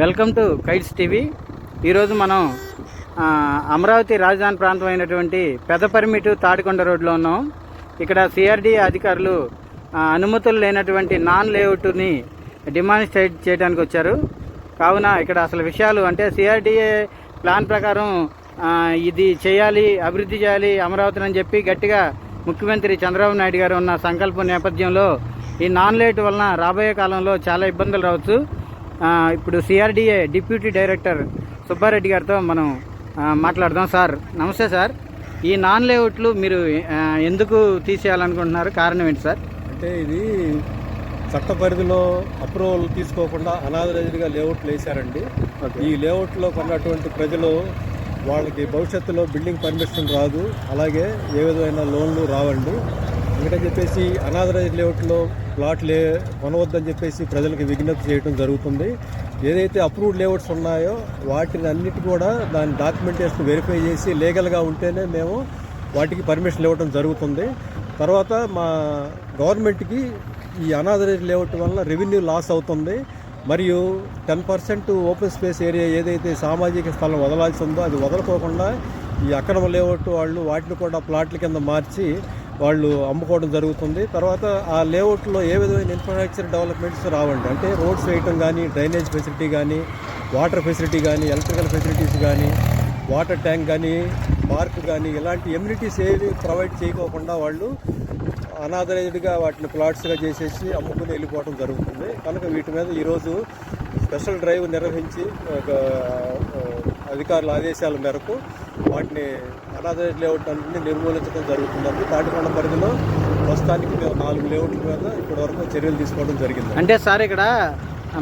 Welcome to kites TV. ఈరోజు మనం అమరావతి రాజధాని ప్రాంతం అయినటువంటి పెదపరిమిటు తాడికొండ రోడ్లో ఉన్నాం. ఇక్కడ సిఆర్డి అధికారులు అనుమతులు లేనటువంటి నాన్ లేఅవుట్ని డిమాన్స్ట్రేట్ చేయడానికి వచ్చారు. కావున ఇక్కడ అసలు విషయాలు అంటే సిఆర్డిఏ ప్లాన్ ప్రకారం ఇది చేయాలి అభివృద్ధి చేయాలి అమరావతిని అని చెప్పి గట్టిగా ముఖ్యమంత్రి చంద్రబాబు నాయుడు గారు ఉన్న సంకల్పం నేపథ్యంలో ఈ నాన్ లేట్ వలన రాబోయే కాలంలో చాలా ఇబ్బందులు రావచ్చు. ఇప్పుడు సిఆర్డిఏ డిప్యూటీ డైరెక్టర్ సుబ్బారెడ్డి గారితో మనం మాట్లాడదాం సార్. నమస్తే సార్. ఈ నాన్ లేఅవుట్లు మీరు ఎందుకు తీసేయాలనుకుంటున్నారు? కారణం ఏంటి సార్? అంటే ఇది చట్ట పరిధిలో అప్రూవల్ తీసుకోకుండా అనాథరైజ్డ్గా లేఅవుట్లు వేశారండి. ఈ లేఅవుట్లో కొన్నటువంటి ప్రజలు వాళ్ళకి భవిష్యత్తులో బిల్డింగ్ పర్మిషన్ రాదు. అలాగే ఏ విధమైన లోన్లు రావండి. అందుకని చెప్పేసి అనాథరైజ్ లేఅవుట్లో ప్లాట్లే కొనవద్దని చెప్పేసి ప్రజలకు విజ్ఞప్తి చేయడం జరుగుతుంది. ఏదైతే అప్రూవ్డ్ లేఅవుట్స్ ఉన్నాయో వాటిని అన్నిటి కూడా దాని డాక్యుమెంటేషన్ వెరిఫై చేసి లీగల్గా ఉంటేనే మేము వాటికి పర్మిషన్ ఇవ్వడం జరుగుతుంది. తర్వాత మా గవర్నమెంట్కి ఈ అనాథరైజ్ లేఅవుట్ వల్ల రెవెన్యూ లాస్ అవుతుంది. మరియు ten percent open space area ఏదైతే సామాజిక స్థలం వదలాల్సి ఉందో అది వదలకోకుండా ఈ అక్రమ లేఅవుట్ వాళ్ళు వాటిని కూడా ప్లాట్ల కింద మార్చి వాళ్ళు అమ్ముకోవడం జరుగుతుంది. తర్వాత ఆ లేఅవుట్లో ఏ విధమైన ఇన్ఫ్రాస్ట్రక్చర్ డెవలప్మెంట్స్ రావండి. అంటే రోడ్స్ వేయటం కానీ డ్రైనేజ్ ఫెసిలిటీ కానీ వాటర్ ఫెసిలిటీ కానీ ఎలక్ట్రికల్ ఫెసిలిటీస్ కానీ వాటర్ ట్యాంక్ కానీ పార్క్ కానీ ఇలాంటి ఎమ్యూనిటీస్ ఏవి ప్రొవైడ్ చేయకోకుండా వాళ్ళు అనాథరైజ్డ్గా వాటిని ప్లాట్స్గా చేసేసి అమ్ముకుని వెళ్ళిపోవడం జరుగుతుంది. కనుక వీటి మీద ఈరోజు స్పెషల్ డ్రైవ్ నిర్వహించి ఒక, అధికారుల ఆదేశాల మేరకు వాటిని అనాథరైజ్ లేఅవుట్ అన్నింటినీ నిర్మూలించడం జరుగుతుందండి. తాటికొండ పరిధిలో ప్రస్తుతానికి మేము నాలుగు లేఅవుట్ల మీద ఇప్పటి వరకు చర్యలు తీసుకోవడం జరిగింది అంటే సార్ ఇక్కడ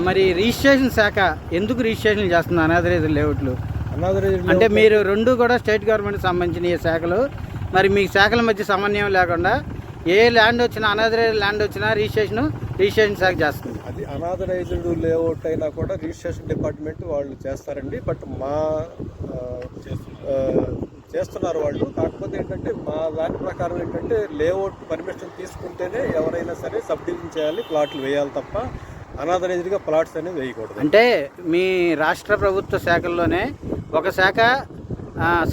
మరి రిజిస్ట్రేషన్ శాఖ ఎందుకు రిజిస్ట్రేషన్ చేస్తుంది అనాథరైజ్ లేఅవుట్లు? అనాథరైజ్ అంటే మీరు రెండు కూడా స్టేట్ గవర్నమెంట్ సంబంధించిన ఈ శాఖలు మరి మీ శాఖల మధ్య సమన్వయం లేకుండా ఏ ల్యాండ్ వచ్చినా అనాథరైజ్ ల్యాండ్ వచ్చినా రిజిస్ట్రేషన్ రిజిస్ట్రేషన్ శాఖ చేస్తుంది. అది అనాథరైజ్డ్ లేఅవుట్ అయినా కూడా రిజిస్ట్రేషన్ డిపార్ట్మెంట్ వాళ్ళు చేస్తారండి. బట్ మా చేస్తున్నారు వాళ్ళు. కాకపోతే ఏంటంటే మా దాని ప్రకారం ఏంటంటే లేఅవుట్ పర్మిషన్ తీసుకుంటేనే ఎవరైనా సరే సబ్డివిజన్ చేయాలి ప్లాట్లు వేయాలి తప్ప అనాథరైజ్డ్గా ప్లాట్స్ అనేవి వేయకూడదు. అంటే మీ రాష్ట్ర ప్రభుత్వ శాఖల్లోనే ఒక శాఖ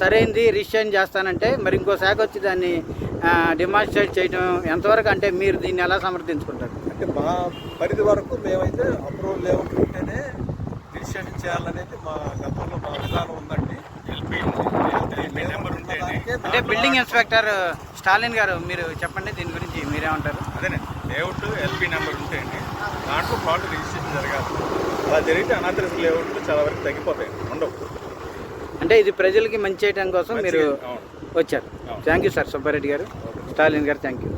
సరైంది రిజిస్ట్రేషన్ చేస్తానంటే మరి ఇంకో శాఖ వచ్చి దాన్ని డిమాన్స్ట్రేట్ చేయడం ఎంతవరకు అంటే మీరు దీన్ని ఎలా సమర్థించుకుంటారు? అంటే మా పరిధి వరకు మేమైతే అప్రూవల్ లేఅవుట్ ఉంటేనే రిజిస్ట్రేషన్ చేయాలనేది మా గతంలో మా విధానం ఉందండి. అంటే బిల్డింగ్ ఇన్స్పెక్టర్ స్టాలిన్ గారు మీరు చెప్పండి దీని గురించి మీరేమంటారు? అదేనే లేఅవుట్ ఎల్పి నెంబర్ ఉంటే అండి. దాంట్లో ప్లాట్ రిజిస్ట్రేషన్ జరగాలి. అలా జరిగితే అనాథరిస్ లేఅవుట్లు చాలా వరకు తగ్గిపోతాయి. ఉండవు. అంటే ఇది ప్రజలకి మంచి చేయడం కోసం మీరు వచ్చారు. థ్యాంక్ యూ సార్ సుబ్బారెడ్డి గారు. స్టాలిన్ గారు థ్యాంక్ యూ